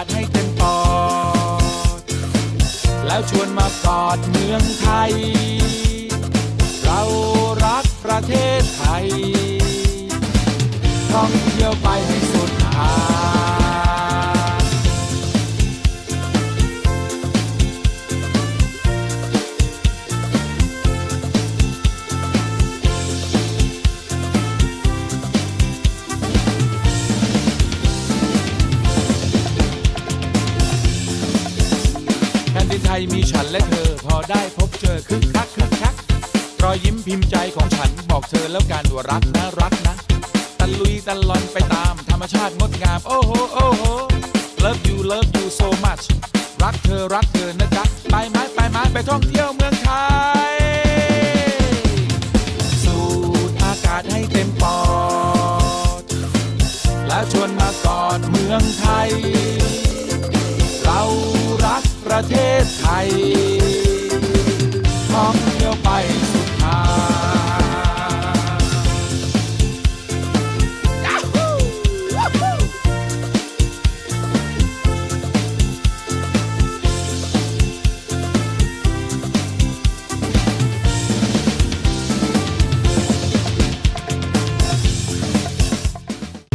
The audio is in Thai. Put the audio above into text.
าศให้เต็มปอด แล้วชวนมากอดเมืองไทย เรารักประเทศไทยท่องเที่ยวไปให้ ทยมีฉันและเธอ พอได้พบเจอคึกคักคึกคักรอยยิ้มพิมพ์ใจของฉันบอกเธอแล้วกันว่ารักนะรักนะตะลุยตะลอนไปตามธรรมชาติงดงาม โอ้โหโอ้โห love you love you so much รักเธอรักเธอนะจ๊ะไปไหมไปไหมไปท่องเที่ยวเมืองไทย สูดอากาศให้เต็มปอด แล้วชวนมากอดเมืองไทย ประเทศไทย